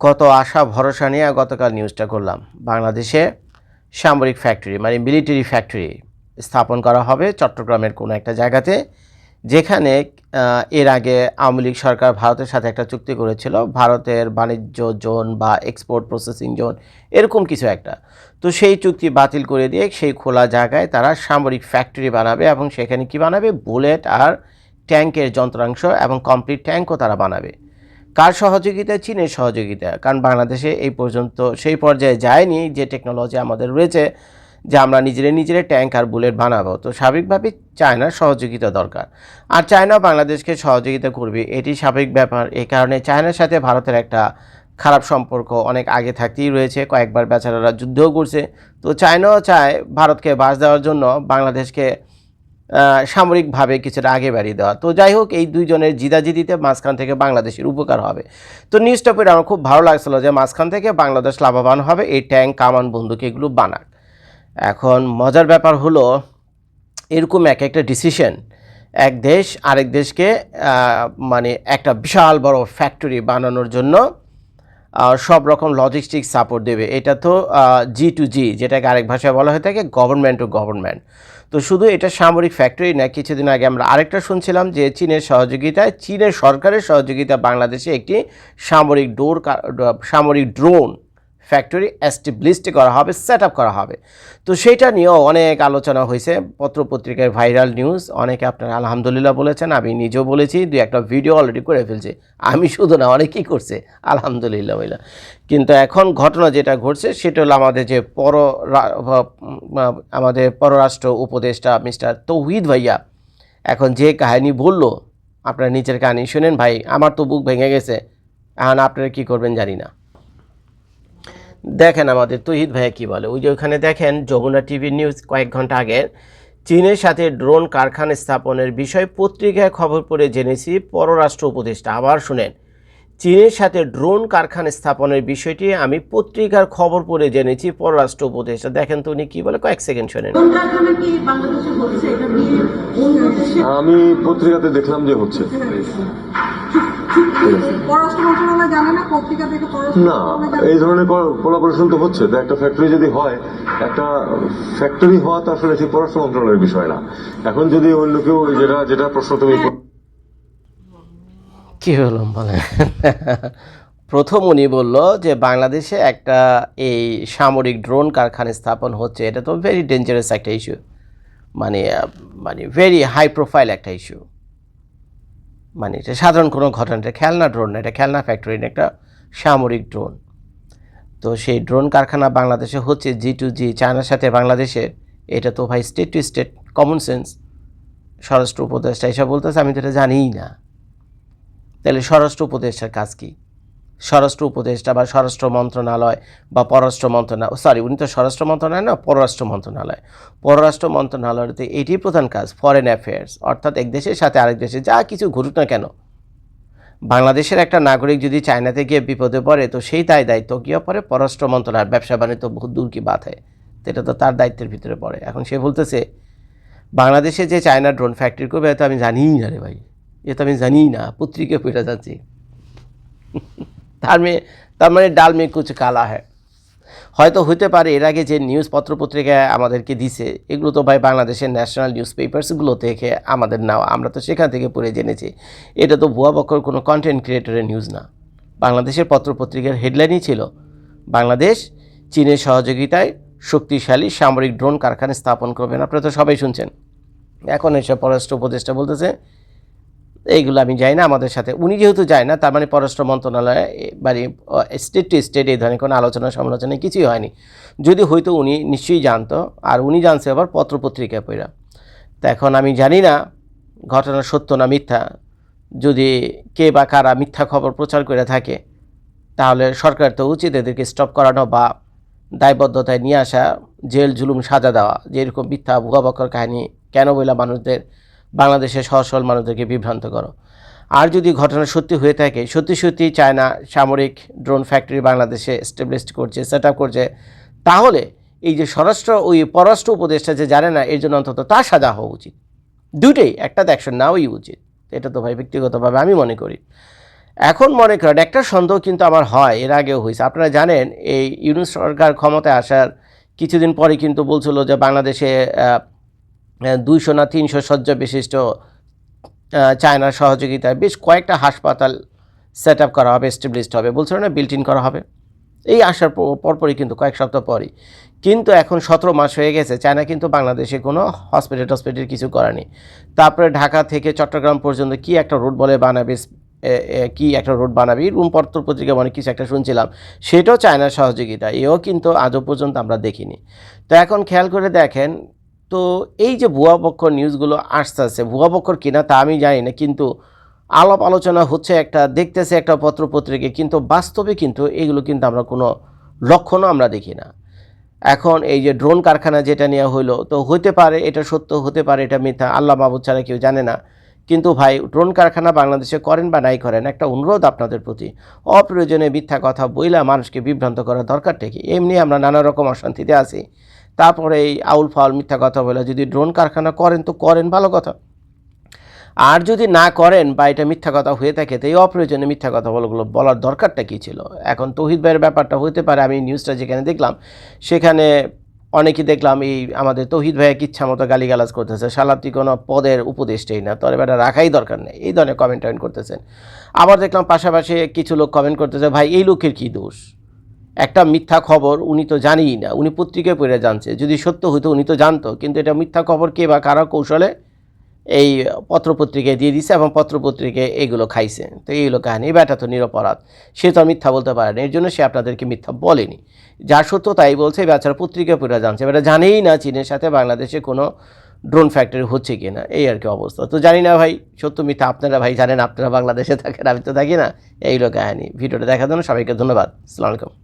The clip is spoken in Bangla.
কত আশা, ভরসা নিয়ে গতকাল নিউজটা করলাম। বাংলাদেশে সামরিক ফ্যাক্টরি মানে মিলিটারি ফ্যাক্টরি স্থাপন করা হবে চট্টগ্রামের কোনো একটা জায়গাতে, যেখানে এর আগে আওয়ামী লীগ সরকার ভারতের সাথে একটা চুক্তি করেছিল, ভারতের বাণিজ্য জোন বা এক্সপোর্ট প্রসেসিং জোন, এরকম কিছু একটা। তো সেই চুক্তি বাতিল করে দিয়ে সেই খোলা জায়গায় তারা সামরিক ফ্যাক্টরি বানাবে এবং সেখানে কি বানাবে? বুলেট আর ট্যাঙ্কের যন্ত্রাংশ এবং কমপ্লিট ট্যাঙ্কও তারা বানাবে। কার সহযোগিতা চীনের সহযোগিতা কারণ বাংলাদেশে এই পর্যন্ত সেই পর্যায়ে যায়নি যে টেকনোলজি আমাদের রয়েছে, যে আমরা নিজেরা নিজেরা ট্যাঙ্ক আর বুলেট বানাবো। তো স্বাভাবিকভাবেই চায়নার সহযোগিতা দরকার। আর চায়না বাংলাদেশকে সহযোগিতা করবে, এটি স্বাভাবিক ব্যাপার। এই কারণে চায়নার সাথে ভারতের একটা খারাপ সম্পর্ক অনেক আগে থাকতেই রয়েছে। কয়েকবার বেচারারা যুদ্ধও করছে। তো চায়নাও চায় ভারতকে বাস দেওয়ার জন্য, বাংলাদেশকে সামরিকভাবে কিছুটা আগে বাড়িয়ে দেওয়া। তো যাই হোক, এই দুইজনের জিদাজিদিতে মাঝখান থেকে বাংলাদেশের উপকার হবে। তো নিউজটা পড়ে আমার খুব ভালো লাগছিল যে মাঝখান থেকে বাংলাদেশ লাভবান হবে এই ট্যাঙ্ক, কামান, বন্দুক, এগুলো বানাক। এখন মজার ব্যাপার হলো, এরকম এক একটা ডিসিশন এক দেশ আরেক দেশকে মানে একটা বিশাল বড় ফ্যাক্টরি বানানোর জন্য সব রকম লজিস্টিক সাপোর্ট দেবে। এটা তো জি টু জি যেটাকে আরেক ভাষায় বলা হয়ে থাকে গভর্নমেন্ট টু গভর্নমেন্ট তো শুধু এটা সামরিক ফ্যাক্টরি না, কিছুদিন আগে আমরা আরেকটা শুনছিলাম যে চীনের সহযোগিতায়, চীনের সরকারের সহযোগিতা বাংলাদেশে একটি সামরিক ডোর সামরিক ড্রোন ফ্যাক্টরি এস্টাবলিশড করা হবে সেট করা হবে। তো সেইটা নিয়েও অনেক আলোচনা হয়েছে, পত্রপত্রিকায় ভাইরাল নিউজ অনেকে আপনারা আলহামদুলিল্লাহ বলেছেন, আমি নিজেও বলেছি, দুই একটা ভিডিও অলরেডি করে ফেলছি। আমি শুধু না, অনেকেই করছে, আলহামদুলিল্লাহ বইলা কিন্তু এখন ঘটনা যেটা ঘটছে, সেটা হলো আমাদের যে পর আমাদের পররাষ্ট্র উপদেষ্টা মিস্টার তৌহিদ ভাইয়া, এখন যে কাহিনী বলল, আপনারা নিচের কাহিনী শুনেন ভাই, আমার তো বুক ভেঙে গেছে, এখন আপনারা কী করবেন জানি না। দেখেন আমাদের তহিদ ভাইয়া কি বলে? ওই যে ওখানে দেখেন যমুনা টিভি নিউজ কয়েক ঘণ্টা আগে চীনের সাথে ড্রোন কারখানা স্থাপনের বিষয় পত্রিকায় খবর পড়ে জেনেছি পররাষ্ট্র উপদেষ্টা। আবার শুনেন চীনের সাথে ড্রোন কারখানা স্থাপনের বিষয়টি আমি পত্রিকার খবর পড়ে জেনেছি পররাষ্ট্র উপদেষ্টা। দেখেন তো উনি কি বলে? কয়েক সেকেন্ড শোনেন। আমি পত্রিকাতে দেখলাম যে হচ্ছে। পররাষ্ট্র মন্ত্রণালয় জানে না পত্রিকা থেকে না এই ধরনের কোলাবোরেশন তো হচ্ছে তো একটা ফ্যাক্টরি যদি হয় একটা ফ্যাক্টরি হওয়া তো আসলে সেই পররাষ্ট্র মন্ত্রণালয়ের বিষয় না। এখন যদি অন্য কেউ যেটা যেটা প্রশ্ন তুমি কি হলো বলে প্রথম উনি বলল যে বাংলাদেশে একটা এই সামরিক ড্রোন কারখানা স্থাপন হচ্ছে এটা তো ভেরি ডেঞ্জারাস একটা ইস্যু মানে মানে ভেরি হাই প্রোফাইল একটা ইস্যু মানে এটা সাধারণ কোনো ঘটনা, এটা খেলনা ড্রোন না, এটা খেলনা ফ্যাক্টরি না, একটা সামরিক ড্রোন তো সেই ড্রোন কারখানা বাংলাদেশে হচ্ছে জি টু জি চায়নার সাথে বাংলাদেশে, এটা তো ভাই state to state common sense স্বরাষ্ট্র উপদেষ্টা এসব বলতেছে, আমি তো এটা জানিই না। তাহলে স্বরাষ্ট্র উপদেষ্টার কাজ কি? স্বরাষ্ট্র উপদেষ্টা বা স্বরাষ্ট্র মন্ত্রণালয় বা পররাষ্ট্র মন্ত্রণালয় সরি উনি তো স্বরাষ্ট্র মন্ত্রণালয় না, পররাষ্ট্র মন্ত্রণালয়। পররাষ্ট্র মন্ত্রণালয়তে এটি প্রধান কাজ ফরেন অ্যাফেয়ার্স অর্থাৎ এক দেশের সাথে আরেক দেশে যা কিছু ঘটুক না কেন। বাংলাদেশের একটা নাগরিক যদি চায়নাতে গিয়ে বিপদে পড়ে, তো সেই দায় দায়িত্ব গিয়ে পড়ে পররাষ্ট্র মন্ত্রণালয়, ব্যবসা বাণিজ্য বহু দূর কি তো এটা তো তার দায়িত্বের ভিতরে পড়ে। এখন সে বলতেছে, বাংলাদেশে যে চায়না ড্রোন ফ্যাক্টরি করবে এটা আমি জানিই না রে ভাই। এ তো আমি জানিই না পত্রিকা পেটা যাচ্ছি। তার মেয়ে তার মানে ডাল মে কুচ কালা হ্যাঁ হয়তো হতে পারে এর আগে যে নিউজ পত্র পত্রিকায় আমাদেরকে দিছে, এগুলো তো ভাই বাংলাদেশের ন্যাশনাল নিউজ পেপার্সগুলো থেকে আমাদের নেওয়া আমরা তো সেখান থেকে পড়ে জেনেছি। এটা তো ভুয়া বকর কোনো কন্টেন্ট ক্রিয়েটরের নিউজ না। বাংলাদেশের পত্র পত্রিকার হেডলাইনই ছিল, বাংলাদেশ চীনের সহযোগিতায় শক্তিশালী সামরিক ড্রোন কারখানা স্থাপন করবেন। আপনারা তো সবাই শুনছেন। এখন এসব পররাষ্ট্র উপদেষ্টা বলতেছে এইগুলো আমি যাই না আমাদের সাথে। উনি যেহেতু যায় না, তার মানে পররাষ্ট্র মন্ত্রণালয়ে মানে স্টেট টু স্টেট এই ধরনের কোনো আলোচনা সমালোচনা কিছুই হয়নি। যদি হয়তো উনি নিশ্চয়ই জানতো, আর উনি জানছে আবার পত্রপত্রিকায় পড়া তো এখন আমি জানি না, ঘটনা সত্য না মিথ্যা। যদি কে বা কারা মিথ্যা খবর প্রচার করে থাকে, তাহলে সরকার তো উচিত এদেরকে স্টপ করানো বা দায়বদ্ধতায় নিয়ে আসা, জেল জুলুম সাজা দেওয়া, যেরকম মিথ্যা ভুয়া বকর কাহিনী, কেন বইলা মানুষদের বাংলাদেশের সহজ সরল মানুষদেরকে বিভ্রান্ত করো। আর যদি ঘটনা সত্যি হয়ে থাকে, সত্যি সত্যি চায়না সামরিক ড্রোন ফ্যাক্টরি বাংলাদেশে এস্টাবলিশড করছে সেট করছে, তাহলে এই যে স্বরাষ্ট্র, ওই পররাষ্ট্র উপদেষ্টা যে জানে না, এর জন্য অন্তত তার সাজা হওয়া উচিত। দুটেই একটা অ্যাকশন নেওয়াই উচিত। এটা তো ভাই ব্যক্তিগতভাবে আমি মনে করি। এখন মনে করেন, একটা সন্দেহ কিন্তু আমার হয়, এর আগেও হয়েছে। আপনারা জানেন, এই ইউনুস সরকার ক্ষমতায় আসার কিছুদিন পরে কিন্তু বলছিল যে বাংলাদেশে দুইশো না তিনশো শয্যা বিশিষ্ট চায়নার সহযোগিতায় বেশ কয়েকটা হাসপাতাল সেট আপ করা হবে এস্টাবলিশড হবে, বলছিল না বিল্ট ইন করা হবে। এই আসার পরপরই কিন্তু কয়েক সপ্তাহ পরই। কিন্তু এখন সতেরো মাস হয়ে গেছে, চায়না কিন্তু বাংলাদেশে কোনো হসপিটাল টসপিটাল কিছু করেনি। তারপরে ঢাকা থেকে চট্টগ্রাম পর্যন্ত কি একটা রোড বলে বানাবে কি একটা রোড বানাবি রুম পত্র পত্রিকা অনেক কিছু একটা শুনছিলাম, সেটাও চায়নার সহযোগিতা এও কিন্তু আজও পর্যন্ত আমরা দেখিনি। তো এখন খেয়াল করে দেখেন তো এই যে ভুয়া পক্ষর নিউজগুলো আসতেছে ভুয়া পক্ষর কিনা তা আমি জানি না, কিন্তু আলাপ আলোচনা হচ্ছে একটা, দেখতেছে একটা পত্র পত্রিকা কিন্তু বাস্তবে কিন্তু এগুলো কিন্তু আমরা কোনো লক্ষণও আমরা দেখি না। এখন এই যে ড্রোন কারখানা যেটা নেওয়া হইল, তো হতে পারে এটা সত্য, হতে পারে এটা মিথ্যা, আল্লাহ বাবু ছাড়া কেউ জানে না। কিন্তু ভাই ড্রোন কারখানা বাংলাদেশে করেন বা নাই করেন, একটা অনুরোধ আপনাদের প্রতি। অপ্রয়োজনে মিথ্যা কথা বইলা মানুষকে বিভ্রান্ত করার দরকারটা কি? এমনি আমরা নানা রকম অশান্তিতে আছি। তারপরে এই আউল ফাউল মিথ্যা কথা বলে, যদি ড্রোন কারখানা করেন তো করেন, ভালো কথা। আর যদি না করেন বা এটা মিথ্যা কথা হয়ে থাকে, তো এই অপ্রয়োজনে মিথ্যা কথা বলাগুলো বলার দরকারটা কী ছিল? এখন তৌহিদ ভাইয়ের ব্যাপারটা হতে পারে, আমি নিউজটা যেখানে দেখলাম, সেখানে অনেকে দেখলাম এই আমাদের তৌহিদ ভাইয়া ইচ্ছা মতো গালিগালাজ করতেছে শালাতি কোনো পদের উপদেশটাই না তবে এটা রাখাই দরকার নেই, এই ধরনের কমেন্ট করতেছেন। আবার দেখলাম পাশাপাশি কিছু লোক কমেন্ট করতেছে, ভাই, এই লোকের কী দোষ? একটা মিথ্যা খবর উনি তো জানিই না, উনি পত্রিকায় পড়ে জানছে। যদি সত্য হতো উনি তো জানতো, কিন্তু এটা মিথ্যা খবর কে বা কারা কৌশলে এই পত্রপত্রিকায় দিয়ে দিছে এবং পত্রপত্রিকায় এগুলো খাইছে। তো এইগুলো কাহিনী। এই ব্যাটা তো নিরপরাধ। সে তো মিথ্যা বলতে পারে না। এর জন্য সে আপনাদেরকে মিথ্যা বলেনি। যা সত্য তাই বলছে বেচারা পত্রিকায় পড়ে জানছে। এবার জানেই না চীনের সাথে বাংলাদেশে কোনো ড্রোন ফ্যাক্টরি হচ্ছে কি না? এই আর কি অবস্থা। তো জানি না ভাই, সত্য মিথ্যা আপনারা ভাই জানেন, আপনারা বাংলাদেশে থাকেন, আমি তো থাকি না। এইগুলো কাহিনী। ভিডিওটা দেখার জন্য সবাইকে ধন্যবাদ। আলাইকুম।